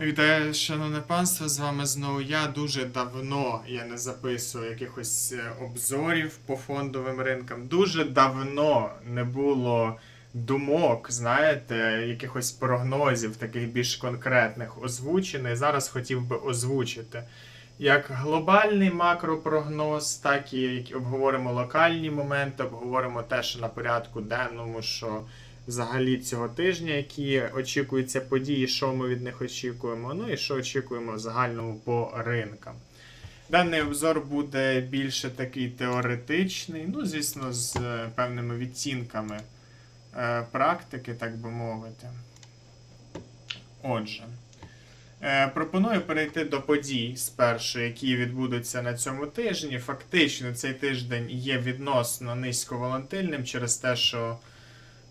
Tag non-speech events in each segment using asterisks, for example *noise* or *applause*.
Вітаю, шановне панство, з вами знову я. Дуже давно я не записую якихось е, обзорів по фондовим ринкам. Дуже давно не було думок, знаєте, якихось прогнозів, таких більш конкретних озвучених. Зараз хотів би озвучити. Як глобальний макропрогноз, так і обговоримо локальні моменти, обговоримо те, що на порядку денному, що взагалі цього тижня, які очікуються події, що ми від них очікуємо, ну і що очікуємо в загальному по ринкам. Даний обзор буде більше такий теоретичний, ну, звісно, з е, певними відтінками е, практики, так би мовити. Отже, е, пропоную перейти до подій спершу, які відбудуться на цьому тижні. Фактично, цей тиждень є відносно низьковолатильним через те, що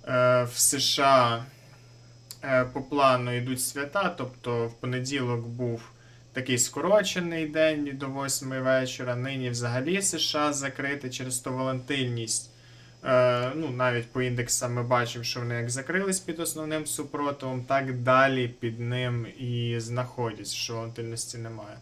в США е, по плану йдуть свята, тобто в понеділок був такий скорочений день до 8 вечора. Нині взагалі США закрите через ту волатильність. Е, ну, навіть по індексам ми бачимо, що вони як закрились під основним супротивом, так далі під ним і знаходяться, що волатильності немає.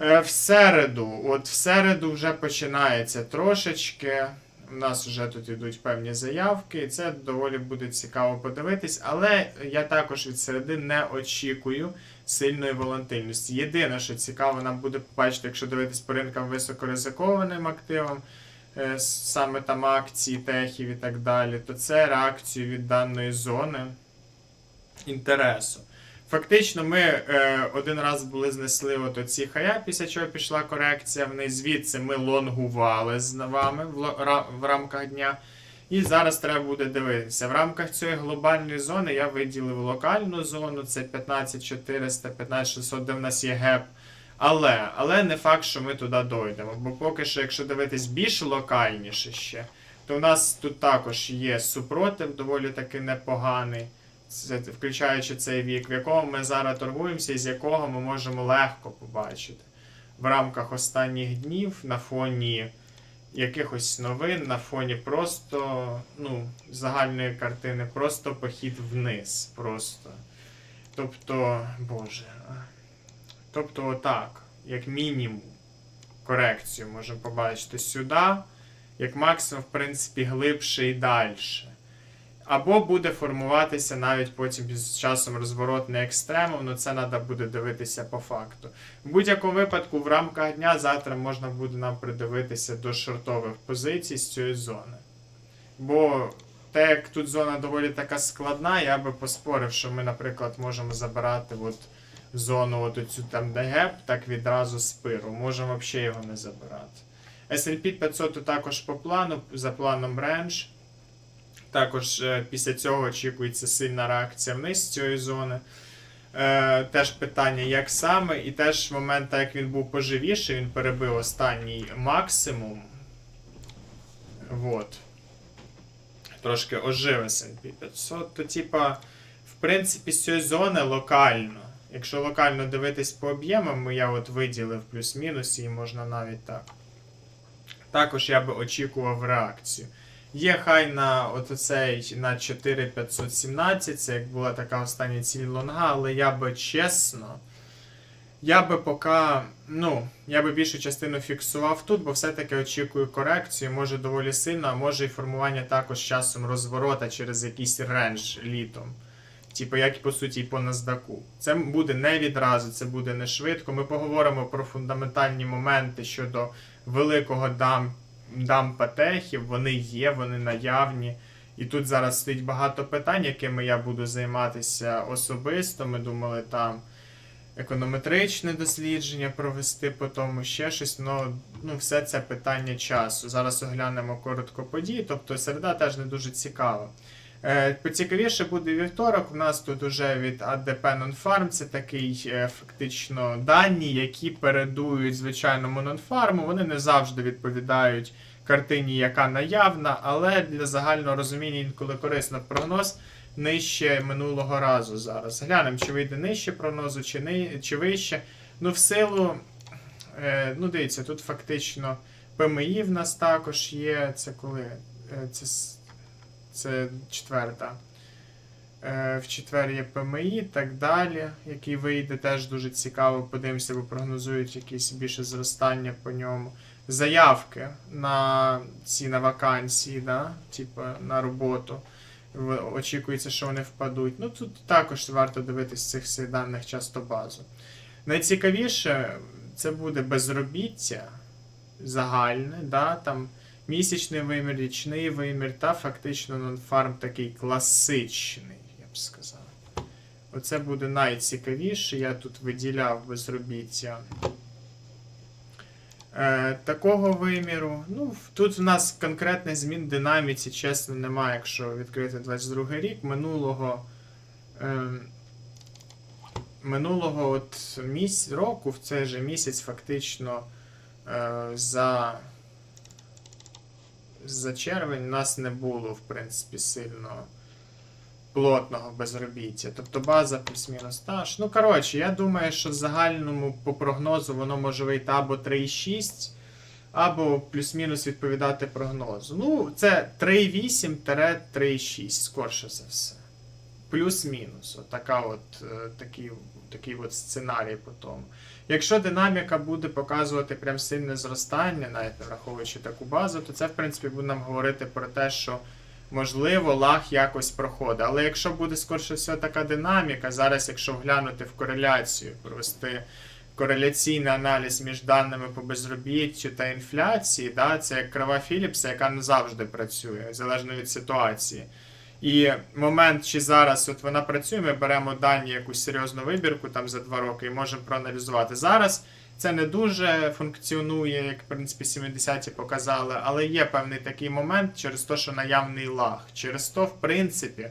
Е, в середу, от в середу вже починається трошечки. У нас вже тут йдуть певні заявки, і це доволі буде цікаво подивитись. Але я також від середи не очікую сильної волатильності. Єдине, що цікаво нам буде побачити, якщо дивитись по ринкам високоризикованим активам, е, саме там акції, техів і так далі, то це реакцію від даної зони інтересу. Фактично, ми е, один раз були знесли от оці хая, після чого пішла корекція вниз. Звідси ми лонгували з вами в, ра- в рамках дня. І зараз треба буде дивитися. В рамках цієї глобальної зони я виділив локальну зону, це 15400, 15600, де в нас є геп. Але, але не факт, що ми туди дойдемо. Бо поки що, якщо дивитись більш локальніше ще, то в нас тут також є супротив доволі таки непоганий включаючи цей вік, в якому ми зараз торгуємося, і з якого ми можемо легко побачити в рамках останніх днів на фоні якихось новин, на фоні просто ну, загальної картини, просто похід вниз. Просто. Тобто, Боже. Тобто, отак, як мінімум, корекцію можемо побачити сюди, як максимум, в принципі, глибше і далі. Або буде формуватися навіть потім з часом розворот не екстремом, але це треба буде дивитися по факту. В будь-якому випадку, в рамках дня завтра можна буде нам придивитися до шортових позицій з цієї зони. Бо те, як тут зона доволі така складна, я би поспорив, що ми, наприклад, можемо забирати от зону, от оцю там де так відразу з пиру. Можемо взагалі його не забирати. S&P 500 також по плану, за планом рендж. Також е, після цього очікується сильна реакція вниз з цієї зони. Е, теж питання, як саме, і теж момент, так як він був поживіший, він перебив останній максимум. Вот. Трошки ожив S&P 500. То, типа, в принципі, з цієї зони локально. Якщо локально дивитись по об'ємам, я от виділив плюс-мінус, і можна навіть так. Також я би очікував реакцію. Є хай на от оцей на 4517, це як була така остання ціль лонга, але я би чесно, я би поки, ну, я би більшу частину фіксував тут, бо все-таки очікую корекцію, може доволі сильно, а може і формування також часом розворота через якийсь рендж літом. Типу, як по суті і по NASDAQ. Це буде не відразу, це буде не швидко. Ми поговоримо про фундаментальні моменти щодо великого дам, дампа техів. Вони є, вони наявні. І тут зараз стоїть багато питань, якими я буду займатися особисто. Ми думали там економетричне дослідження провести, по тому ще щось. Но, ну все це питання часу. Зараз оглянемо коротко події, тобто середа теж не дуже цікава. Е, Поцікавіше буде вівторок. У нас тут уже від ADP Non-Farm, це такий е, фактично дані, які передують звичайному non-farm. Вони не завжди відповідають картині, яка наявна, але для загального розуміння інколи корисно прогноз нижче минулого разу зараз. Глянемо, чи вийде нижче прогнозу, чи, ни, чи вище. Ну, в силу, е, ну дивіться, тут фактично ПМІ в нас також є. Це коли? Це це четверта. Е, В четвер є ПМІ і так далі, який вийде, теж дуже цікаво. Подивимося, бо прогнозують якісь більше зростання по ньому. Заявки на ці на вакансії, да? типу, на роботу. Очікується, що вони впадуть. Ну тут також варто дивитись цих всіх даних часто базу. Найцікавіше це буде безробіття загальне, да? там місячний вимір, річний вимір та фактично нонфарм такий класичний, я б сказав. Оце буде найцікавіше. Я тут виділяв безробіття. Е, такого виміру. Ну, тут в нас конкретних змін динаміці, чесно, немає, якщо відкрити 22 рік. Минулого. Е, минулого от місяць, року в цей же місяць фактично е, за за червень у нас не було, в принципі, сильно плотного безробіття. Тобто база плюс-мінус та. Ну, коротше, я думаю, що в загальному по прогнозу воно може вийти або 3,6, або плюс-мінус відповідати прогнозу. Ну, це 3,8-3,6, скорше за все. Плюс-мінус. От така от, е, такий, такий от сценарій по тому. Якщо динаміка буде показувати прям сильне зростання, навіть враховуючи таку базу, то це, в принципі, буде нам говорити про те, що можливо лаг якось проходить. Але якщо буде скорше всього така динаміка, зараз, якщо вглянути в кореляцію, провести кореляційний аналіз між даними по безробіттю та інфляції, да, це як крива Філіпса, яка не завжди працює, залежно від ситуації. І момент, чи зараз от вона працює, ми беремо дані якусь серйозну вибірку там за два роки і можемо проаналізувати. Зараз це не дуже функціонує, як в принципі 70-ті показали, але є певний такий момент через те, що наявний лаг. Через то, в принципі,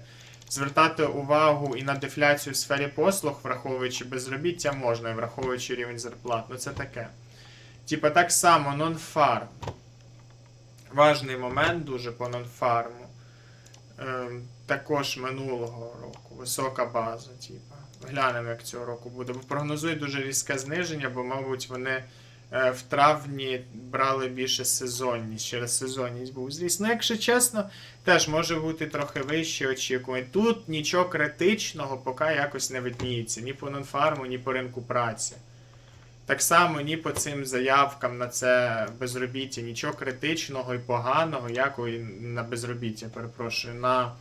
звертати увагу і на дефляцію в сфері послуг, враховуючи безробіття, можна, і враховуючи рівень зарплат. Ну це таке. Типа так само нон-фарм. Важний момент дуже по нон-фарму. Ем, також минулого року. Висока база, типа. Глянемо, як цього року буде. Бо прогнозують дуже різке зниження, бо, мабуть, вони е, в травні брали більше сезонність. Через сезонність був зріст. Ну, якщо чесно, теж може бути трохи вище очікування. Тут нічого критичного поки якось не видніється. Ні по нонфарму, ні по ринку праці. Так само ні по цим заявкам на це безробіття, нічого критичного і поганого, як на безробіття, перепрошую, на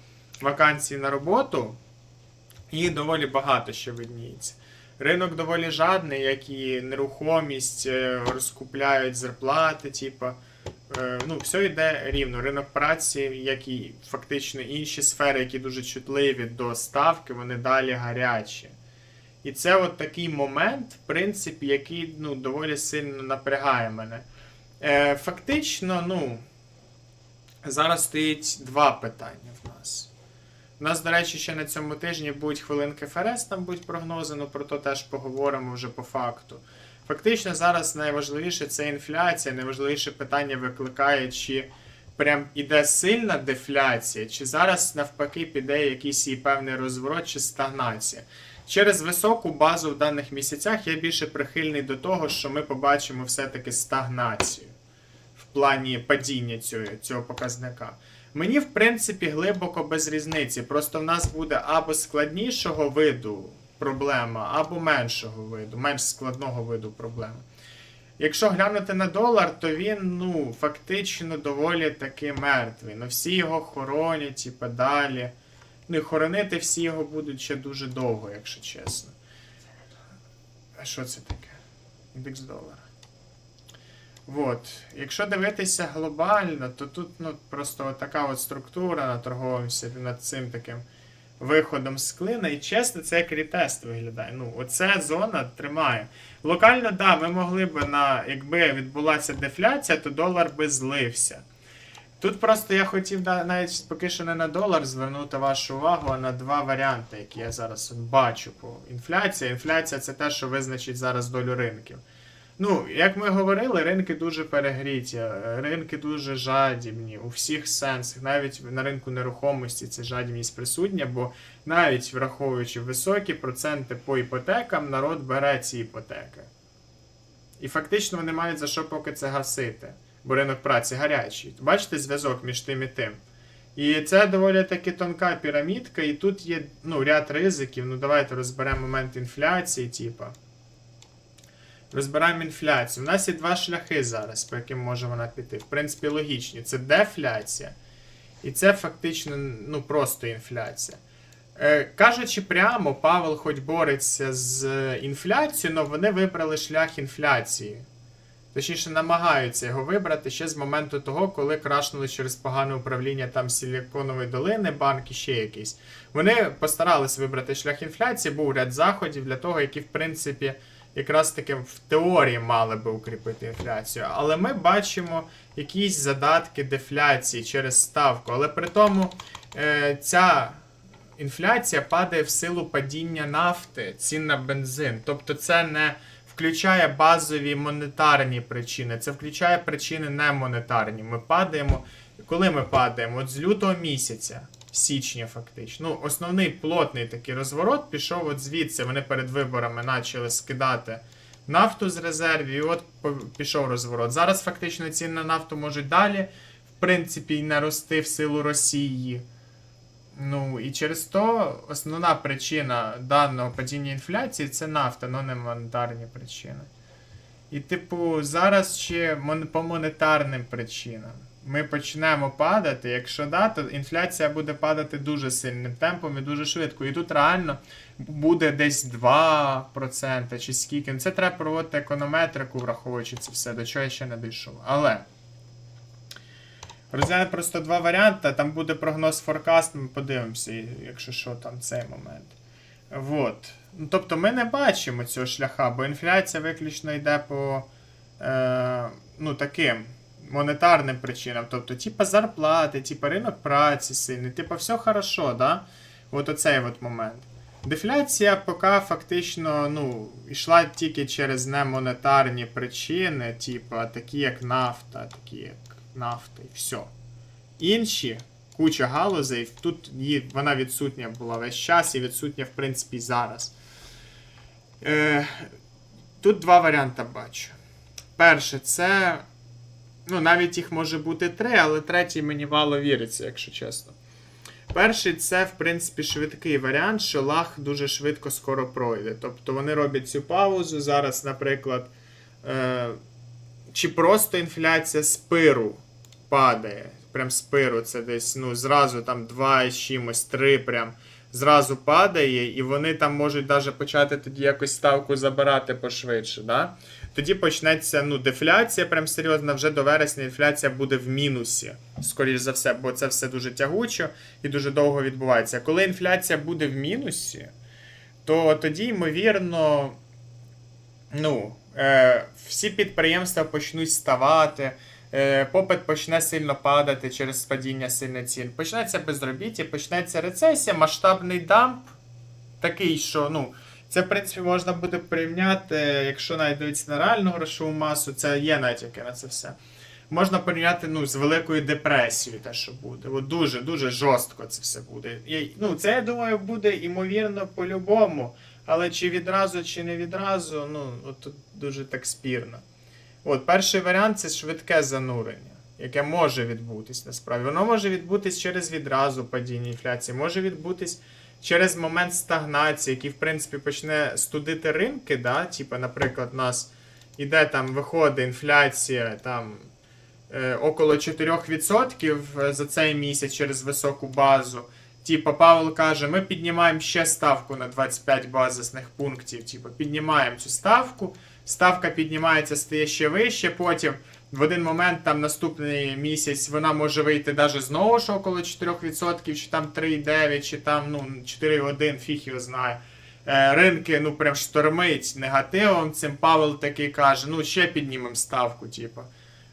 вакансії на роботу. І доволі багато ще видніється. Ринок доволі жадний, як і нерухомість, е, розкупляють зарплати, типа. Е, Ну, все йде рівно. Ринок праці, як і фактично інші сфери, які дуже чутливі до ставки, вони далі гарячі. І це от такий момент, в принципі, який ну, доволі сильно напрягає мене. Е, Фактично, ну, зараз стоїть два питання в нас. У нас, до речі, ще на цьому тижні будуть хвилинки ФРС, там будуть прогнози, ну про то теж поговоримо вже по факту. Фактично, зараз найважливіше це інфляція. Найважливіше питання викликає, чи прям іде сильна дефляція, чи зараз навпаки піде якийсь її певний розворот чи стагнація. Через високу базу в даних місяцях я більше прихильний до того, що ми побачимо все-таки стагнацію в плані падіння цього, цього показника. Мені, в принципі, глибоко без різниці. Просто в нас буде або складнішого виду проблема, або меншого виду, менш складного виду проблеми. Якщо глянути на долар, то він ну, фактично доволі таки мертвий. Ну, всі його хоронять і подалі. Ну і хоронити всі його будуть ще дуже довго, якщо чесно. А що це таке? Індекс долара. От. Якщо дивитися глобально, то тут ну, просто така от структура на торговому над цим таким виходом з клина. І чесно, це як рітест виглядає. Ну, оця зона тримає. Локально, да, ми могли б на, якби відбулася дефляція, то долар би злився. Тут просто я хотів навіть поки що не на долар звернути вашу увагу, а на два варіанти, які я зараз бачу по інфляції. Інфляція це те, що визначить зараз долю ринків. Ну, як ми говорили, ринки дуже перегріті, ринки дуже жадібні у всіх сенсах. Навіть на ринку нерухомості ця жадібність присутня, бо навіть враховуючи високі проценти по іпотекам, народ бере ці іпотеки. І фактично вони мають за що поки це гасити, бо ринок праці гарячий. Бачите зв'язок між тим і тим. І це доволі таки тонка пірамідка, і тут є ну, ряд ризиків. Ну, давайте розберемо момент інфляції, типа. Розбираємо інфляцію. У нас є два шляхи зараз, по яким може вона піти. В принципі, логічні. Це дефляція. І це фактично ну, просто інфляція. Е, кажучи прямо, Павел хоч бореться з інфляцією, але вони вибрали шлях інфляції. Точніше, намагаються його вибрати ще з моменту того, коли крашнули через погане управління там Силіконової долини, банк і ще якийсь. Вони постарались вибрати шлях інфляції, був ряд заходів для того, які, в принципі, якраз таки в теорії мали би укріпити інфляцію. Але ми бачимо якісь задатки дефляції через ставку. Але при тому е, ця інфляція падає в силу падіння нафти, цін на бензин. Тобто це не включає базові монетарні причини, це включає причини немонетарні. Ми падаємо. Коли ми падаємо? От з лютого місяця, січня, фактично. Ну, основний плотний такий розворот пішов от звідси. Вони перед виборами почали скидати нафту з резервів, і от пішов розворот. Зараз фактично ціни на нафту можуть далі, в принципі, і не рости в силу Росії. Ну і через то основна причина даного падіння інфляції це нафта, но не монетарні причини. І, типу, зараз ще по монетарним причинам ми почнемо падати. Якщо да, то інфляція буде падати дуже сильним темпом і дуже швидко. І тут реально буде десь 2% чи скільки. Ну, Це треба проводити економетрику, враховуючи це все, до чого я ще не дійшов. Але. Розглянемо просто два варіанти. Там буде прогноз форкаст, ми подивимося, якщо що, там цей момент. Вот. Ну, тобто ми не бачимо цього шляха, бо інфляція виключно йде по е, ну, таким монетарним причинам. Тобто, типа зарплати, типа ринок праці сильний, типа все хорошо, да? От оцей от момент. Дефляція поки фактично ну, йшла тільки через немонетарні причини, типа такі як нафта, такі як нафта і все. Інші куча галузей, тут її, вона відсутня була весь час і відсутня, в принципі, зараз. Е, тут два варіанти бачу. Перше, це. Ну, навіть їх може бути три, але третій мені мало віриться, якщо чесно. Перший це, в принципі, швидкий варіант, що лаг дуже швидко скоро пройде. Тобто вони роблять цю паузу. Зараз, наприклад, е, чи просто інфляція з пиру падає. Прям з пиру, це десь ну, зразу там 2 і чимось, 3 прям зразу падає, і вони там можуть навіть почати тоді якось ставку забирати пошвидше. Да? Тоді почнеться ну, дефляція, прям серйозна, вже до вересня інфляція буде в мінусі, скоріш за все, бо це все дуже тягуче і дуже довго відбувається. Коли інфляція буде в мінусі, то тоді, ймовірно, ну, е, всі підприємства почнуть ставати, попит почне сильно падати через падіння сильне цін. Почнеться безробіття, почнеться рецесія, масштабний дамп, такий, що ну, це, в принципі, можна буде порівняти, якщо навіть на реальну грошову масу, це є натяки на це все. Можна порівняти ну, з Великою депресією, те, що буде. От дуже, дуже жорстко це все буде. І, ну, це, я думаю, буде ймовірно по-любому. Але чи відразу, чи не відразу, ну, от тут дуже так спірно. От, перший варіант це швидке занурення, яке може відбутись насправді. Воно може відбутись через відразу падіння інфляції, може відбутись через момент стагнації, який, в принципі, почне студити ринки. Да? Типа, наприклад, у нас іде там, виходить інфляція там е, около 4% за цей місяць через високу базу. Типа Павел каже, ми піднімаємо ще ставку на 25 базисних пунктів. Типа, піднімаємо цю ставку, ставка піднімається, стає ще вище. Потім в один момент, там наступний місяць, вона може вийти навіть знову ж около 4%, чи там 3,9, чи там ну, 4,1, фіг його знає. Е, Ринки ну прям штормить негативом. Цим Павел такий каже: ну ще піднімемо ставку, типу,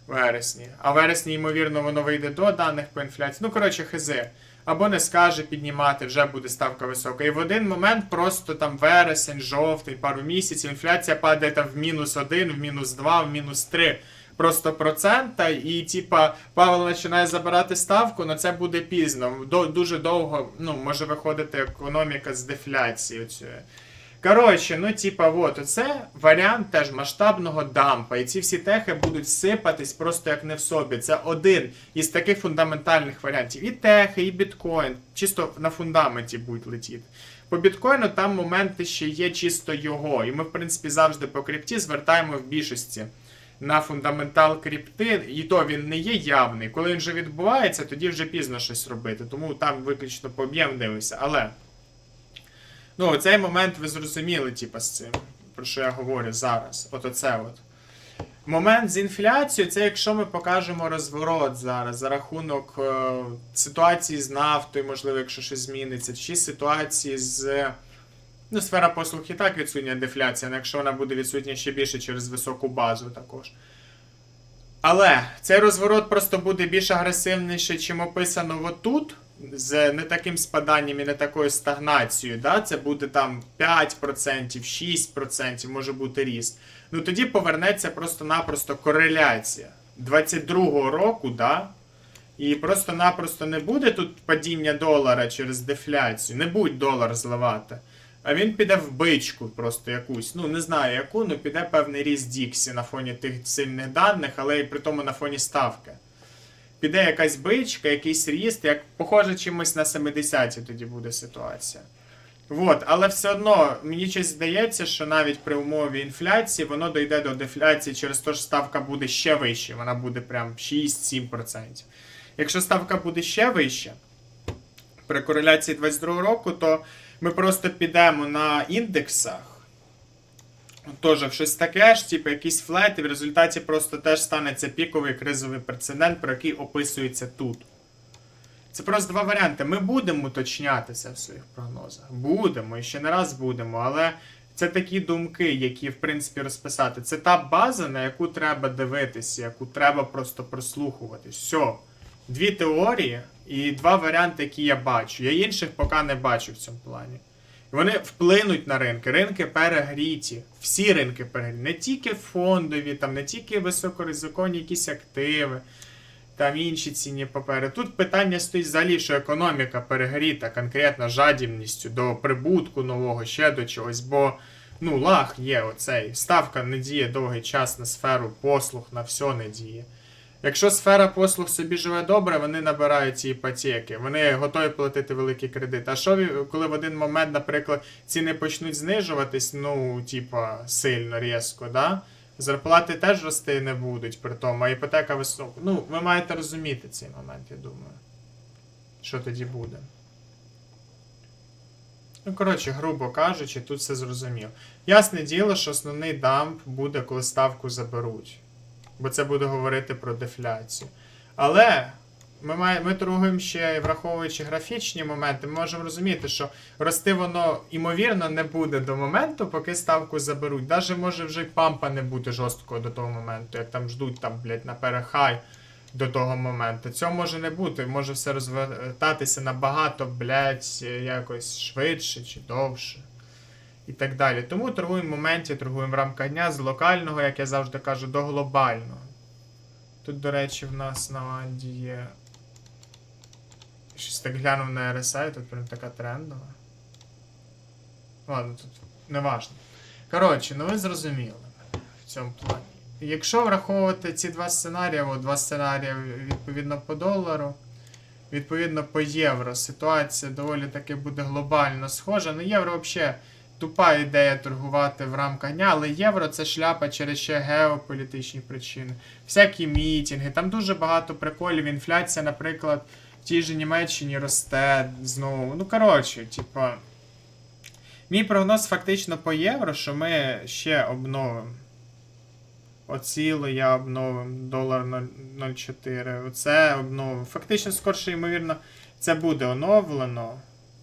вересні. А вересні, ймовірно, воно вийде до даних по інфляції. Ну, коротше, хизи. Або не скаже піднімати, вже буде ставка висока. І в один момент просто там вересень, жовтий, пару місяців, інфляція падає там в мінус один, в мінус два, в мінус три. Просто процента, і типа Павел починає забирати ставку, але це буде пізно. До, дуже довго ну, може виходити економіка з дефляції. Оцієї. Коротше, ну типа, от, оце варіант теж масштабного дампа. І ці всі техи будуть сипатись просто як не в собі. Це один із таких фундаментальних варіантів. І техи, і біткоін. Чисто на фундаменті будуть летіти. По біткоїну там моменти ще є чисто його. І ми, в принципі, завжди по крипті звертаємо в більшості на фундаментал крипти, і то він не є явний. Коли він вже відбувається, тоді вже пізно щось робити. Тому там виключно по об'єм дивишся. Але ну, цей момент ви зрозуміли, типа, з цим, про що я говорю зараз. От оце от. Момент з інфляцією, це якщо ми покажемо розворот зараз за рахунок е, ситуації з нафтою, можливо, якщо щось зміниться, чи ситуації з. Ну, сфера послуг і так відсутня дефляція, але якщо вона буде відсутня ще більше через високу базу також. Але цей розворот просто буде більш агресивніше, чим описано отут, з не таким спаданням і не такою стагнацією. Да? Це буде там 5%, 6%, може бути ріст. Ну тоді повернеться просто-напросто кореляція 22-го року, да? І просто-напросто не буде тут падіння долара через дефляцію, не будь долар зливати. А він піде в бичку просто якусь. Ну, не знаю яку, ну піде певний ріст Діксі на фоні тих сильних даних, але і при тому на фоні ставки. Піде якась бичка, якийсь ріст, як похоже чимось на 70-ті тоді буде ситуація. Вот, але все одно мені щось здається, що навіть при умові інфляції воно дойде до дефляції через те, що ставка буде ще вища, вона буде прям 6-7%. Якщо ставка буде ще вища, при кореляції 22 року, то ми просто підемо на індексах. Теж в щось таке ж, типу якийсь флет, і в результаті просто теж станеться піковий кризовий прецедент, про який описується тут. Це просто два варіанти. Ми будемо уточнятися в своїх прогнозах. Будемо, і ще не раз будемо, але це такі думки, які, в принципі, розписати. Це та база, на яку треба дивитися, яку треба просто прослухувати. Все. Дві теорії і два варіанти, які я бачу. Я інших поки не бачу в цьому плані. Вони вплинуть на ринки. Ринки перегріті. Всі ринки перегріті. Не тільки фондові, там, не тільки високоризиковані якісь активи, там інші цінні папери. Тут питання стоїть взагалі, що економіка перегріта конкретно жадібністю до прибутку нового, ще до чогось. Бо ну, лаг є оцей. Ставка не діє довгий час на сферу послуг, на все не діє. Якщо сфера послуг собі живе добре, вони набирають ці іпотеки, вони готові платити великі кредити. А що коли в один момент, наприклад, ціни почнуть знижуватись, ну, типа, сильно різко, да? Зарплати теж рости не будуть при тому, а іпотека висока. Ну, ви маєте розуміти цей момент, я думаю. Що тоді буде? Ну, коротше, грубо кажучи, тут все зрозуміло. Ясне діло, що основний дамп буде, коли ставку заберуть бо це буде говорити про дефляцію. Але ми, має, ми торгуємо ще, враховуючи графічні моменти, ми можемо розуміти, що рости воно ймовірно не буде до моменту, поки ставку заберуть. Даже може вже й пампа не бути жорсткого до того моменту, як там ждуть там, блядь, на перехай до того моменту. Цього може не бути, може все розвертатися набагато, блядь, якось швидше чи довше і так далі. Тому торгуємо в моменті, торгуємо в рамках дня з локального, як я завжди кажу, до глобального. Тут, до речі, в нас на Анді є. Щось так глянув на RSI, тут прям така трендова. Ладно, тут не важно. Коротше, ну ви зрозуміли в цьому плані. Якщо враховувати ці два сценарії, от два сценарії відповідно по долару, відповідно по євро, ситуація доволі таки буде глобально схожа. Ну, євро взагалі тупа ідея торгувати в рамках дня, але євро це шляпа через ще геополітичні причини, всякі мітінги. Там дуже багато приколів. Інфляція, наприклад, в тій же Німеччині росте знову. Ну, коротше, типа. Мій прогноз фактично по євро, що ми ще обновимо. Оціло я обновим, долар 0,04. Оце обновим. Фактично, скорше, ймовірно, це буде оновлено.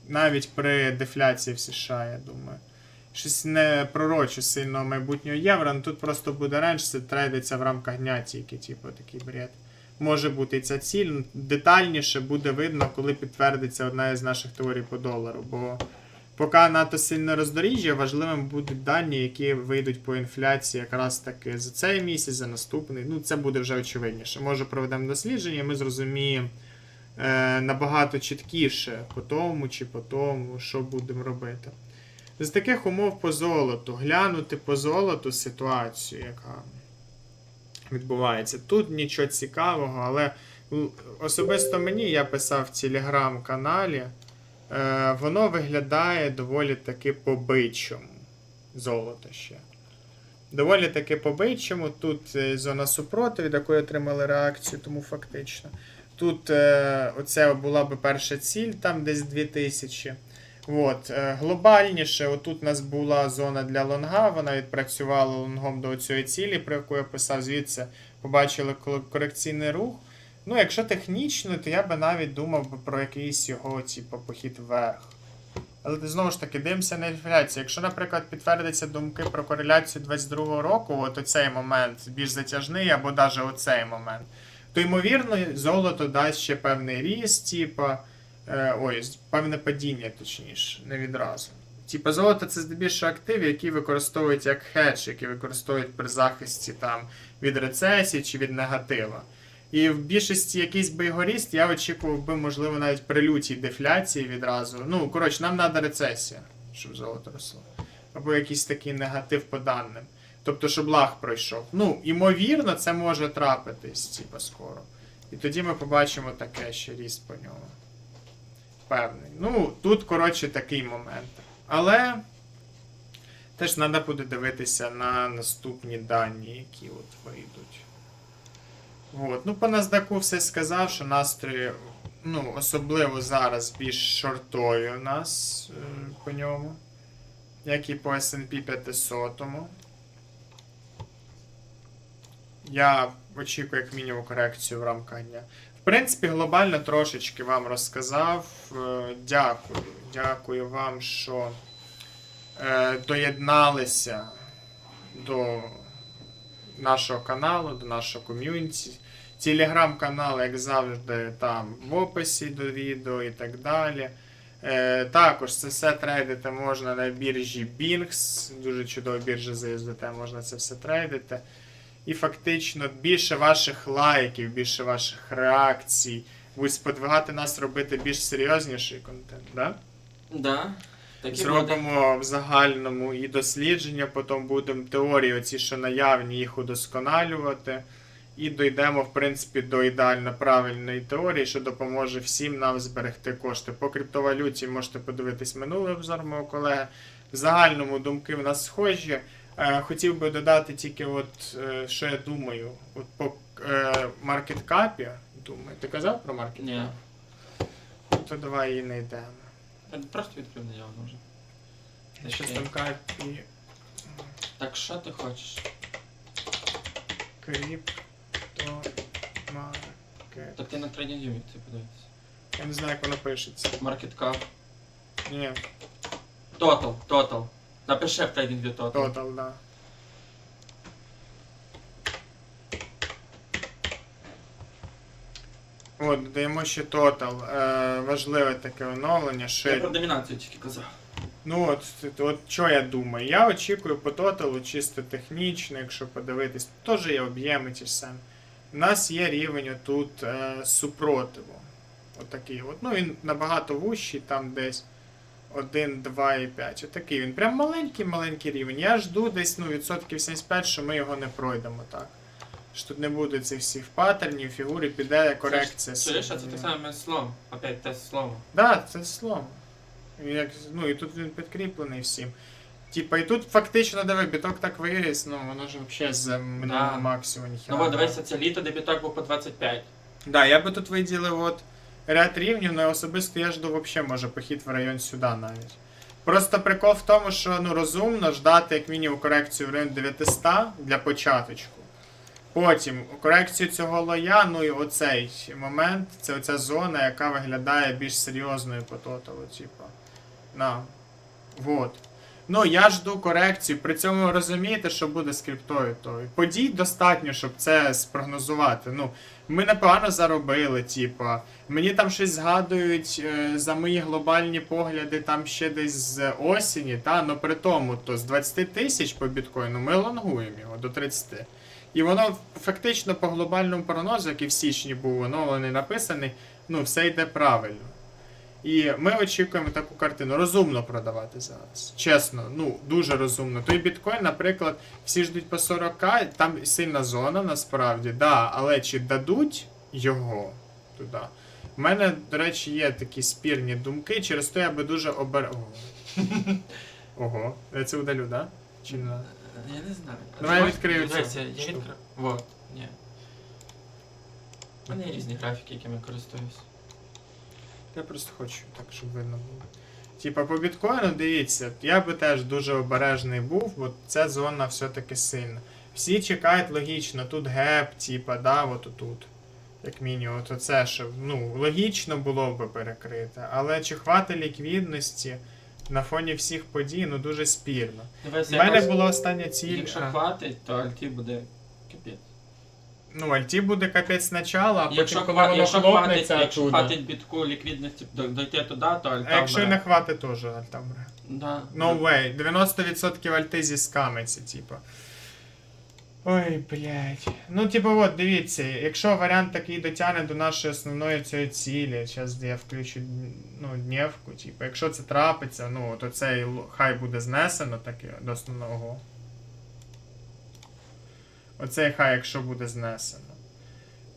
Навіть при дефляції в США, я думаю. Щось не пророчу сильно майбутнього євро, ну тут просто буде раніше, це трейдиться в рамках дня тільки, типу, такий бред. Може бути ця ціль. ну, Детальніше буде видно, коли підтвердиться одна із наших теорій по долару. Бо поки НАТО сильне роздоріжжя, важливим будуть дані, які вийдуть по інфляції якраз таки за цей місяць, за наступний. Ну, це буде вже очевидніше. Може проведемо дослідження, ми зрозуміємо е, набагато чіткіше по тому чи по тому, що будемо робити. З таких умов по золоту, глянути по золоту ситуацію, яка відбувається. Тут нічого цікавого, але особисто мені я писав в телеграм-каналі. Е, воно виглядає доволі таки по-бичому. Золото ще. Доволі таки по-бичому. Тут е, зона супротиву, від якої отримали реакцію, тому фактично. Тут е, оце була би перша ціль, там десь 2000. От, е, глобальніше, отут у нас була зона для лонга, вона відпрацювала лонгом до цієї цілі, про яку я писав звідси, побачили корекційний рух. Ну, якщо технічно, то я би навіть думав про якийсь його, типу, похід вверх. Але знову ж таки, дивимося на інфляцію. Якщо, наприклад, підтвердяться думки про кореляцію 22-го року, от оцей момент більш затяжний, або навіть оцей момент, то ймовірно, золото дасть ще певний ріст, типа, е, ой, певне падіння, точніше, не відразу. Типа золото це здебільшого актив, які використовують як хедж, які використовують при захисті там, від рецесії чи від негатива. І в більшості якийсь би його ріст я очікував би, можливо, навіть при лютій дефляції відразу. Ну, коротше, нам треба рецесія, щоб золото росло. Або якийсь такий негатив по даним. Тобто, щоб лаг пройшов. Ну, ймовірно, це може трапитись, типа, скоро. І тоді ми побачимо таке ще ріст по ньому. Певний. Ну, тут, коротше, такий момент. Але теж треба буде дивитися на наступні дані, які от вийдуть. От. Ну, по NASDAQ все сказав, що настрої, ну, особливо зараз більш шортові у нас е, по ньому. Як і по SP 500. Я очікую як мінімум корекцію в рамках дня. Принципі, глобально трошечки вам розказав. Е, Дякую. Дякую вам, що е, доєдналися до нашого каналу, до нашого ком'юніті. Телеграм-канал, як завжди, там в описі до відео і так далі. Е, також це все трейдити можна на біржі Binx. Дуже чудова біржа за USDT, можна це все трейдити. І фактично більше ваших лайків, більше ваших реакцій будуть сподвигати нас робити більш серйозніший контент. Да? Да. Так і буде. Зробимо в загальному і дослідження, потім будемо теорії, оці, що наявні, їх удосконалювати. І дійдемо, в принципі, до ідеально правильної теорії, що допоможе всім нам зберегти кошти. По криптовалюті можете подивитись минулий обзор мого колеги. В загальному думки в нас схожі. Е, Хотів би додати тільки, от, е, що я думаю, от по маркеткапі. Думаю, ти казав про маркеткап? Ні. То давай її знайдемо. Я Просто відкрив наявно вже. Я щось. Так що ти хочеш? Крипто маркет. Так ти на TradingView це подивитися. Я не знаю, як воно пишеться. Cap. Ні, Total, total. Напиши в TradingView total. Total, да. От, додаємо ще Total. Е, важливе таке оновлення. Я я- про домінацію тільки казав. Ну от, от що я думаю? Я очікую по тоталу чисто технічно, якщо подивитись, теж є об'єми ті ж самі. У нас є рівень отут е, супротиву. Отакий от. Ну він набагато вущий, там десь 1, 2 і 5. Отакий він. Прям маленький-маленький рівень. Я жду десь ну, відсотків 75, що ми його не пройдемо так. Що тут не буде цих всіх паттернів, фігури, піде корекція. Чуєш, а це те саме слово. Опять те слово. Да, це слом. Як, ну і тут він підкріплений всім. Типа, і тут фактично диви, біток так виріс, ну воно ж взагалі з минулого Да. максимуму. Ну от дивися, це літо дебюток був по 25. Да, я би тут виділив от ряд рівнів, але особисто я жду взагалі може похід в район сюди навіть. Просто прикол в тому, що ну розумно ждати як мінімум корекцію в район 900 для початочку. Потім корекцію цього лоя, ну і оцей момент, це оця зона, яка виглядає більш серйозною по тоталу, типу. На. Вот. Ну, я жду корекцію, при цьому розумієте, що буде з криптою. То подій достатньо, щоб це спрогнозувати. Ну, ми непогано заробили, типа. Мені там щось згадують е, за мої глобальні погляди там ще десь з осені, та ну при тому, то з 20 тисяч по біткоїну ми лонгуємо його до 30. І воно фактично по глобальному прогнозу, який в січні був оновлений, написаний, ну все йде правильно. І ми очікуємо таку картину. Розумно продавати зараз. Чесно, ну дуже розумно. Той біткоін, наприклад, всі ждуть по 40к, там сильна зона насправді, да, але чи дадуть його туди? У мене, до речі, є такі спірні думки, через то я би дуже обер... Ого. *laughs* Ого. Я це удалю, да? Чи не? надо? Я не знаю. Давай я відкрию цю дивися, Я штуку. відкрив. Вот, ні. У мене є різні графіки, якими користуюсь. Я просто хочу так, щоб видно було. Типа по біткоїну, дивіться, я би теж дуже обережний був, бо ця зона все-таки сильна. Всі чекають логічно, тут геп, типа, да, от тут. Як мінімум, от оце, що ну, логічно було би перекрити. Але чи хватить ліквідності на фоні всіх подій, ну дуже спірно. У мене була остання ціль. Якщо а, хватить, то альті буде капець. Ну, альті буде капець спочатку, а потім, Якщо, коли воно якщо, хватить, якщо хватить бітку ліквідності дойти туди, то альта А якщо вмре. не хватить, теж альта вмре. Да. No way. 90% альти зіскамиться, типу. Ой, блядь. Ну, типу, от, дивіться, якщо варіант такий дотягне до нашої основної цієї цілі, зараз я включу ну, дневку, типу, якщо це трапиться, ну, то цей хай буде знесено таки до основного. Оцей хай, якщо буде знесено.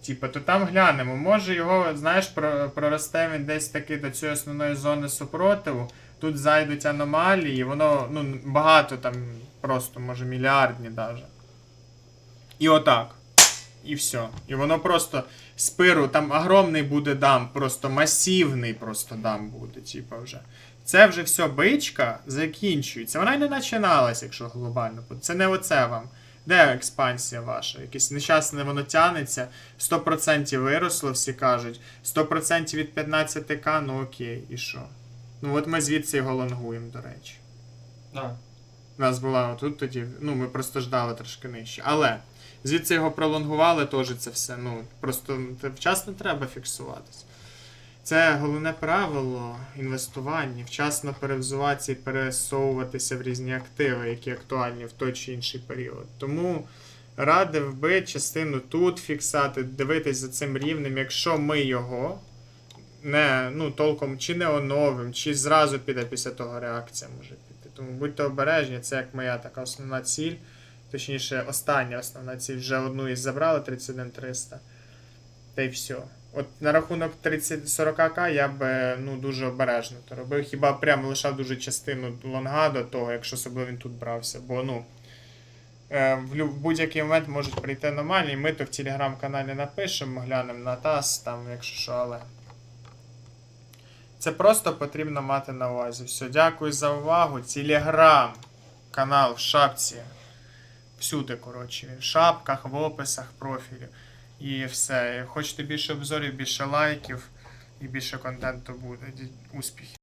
Типа, то там глянемо. Може його, знаєш, проросте він десь таки до цієї основної зони супротиву. Тут зайдуть аномалії, воно ну, багато там, просто, може, мільярдні даже. І отак. І все. І воно просто з пиру, там огромний буде дам, просто масивний просто дам буде, типа вже. Це вже все бичка закінчується. Вона й не починалась, якщо глобально. Це не оце вам. Де експансія ваша? Якесь нещасне воно тянеться, 100% виросло, всі кажуть. 100% від 15к, ну окей, і що? Ну от ми звідси його лонгуємо, до речі. Да. У нас була отут тоді, ну ми просто ждали трошки нижче. Але звідси його пролонгували теж це все. Ну просто вчасно треба фіксуватись. Це головне правило інвестування, вчасно перевзуватися і пересовуватися в різні активи, які актуальні в той чи інший період. Тому радив би частину тут фіксати, дивитись за цим рівнем, якщо ми його не ну, толком чи не оновим, чи зразу піде після того реакція може піти. Тому будьте обережні, це як моя така основна ціль. Точніше, остання основна ціль. Вже одну із забрали 31300. Та й все. От на рахунок 30 40к я би ну, дуже обережно то робив. Хіба прямо лишав дуже частину лонга до того, якщо особливо він тут брався. Бо ну. е, В будь-який момент можуть прийти аномалії. Ми то в телеграм-каналі напишемо, глянемо на ТАСС, там, якщо що, але. Це просто потрібно мати на увазі. Все, дякую за увагу. Телеграм, канал в шапці. Всюди, коротше, в шапках, в описах профілів. І все. Хочете більше обзорів, більше лайків і більше контенту буде. Успіхів!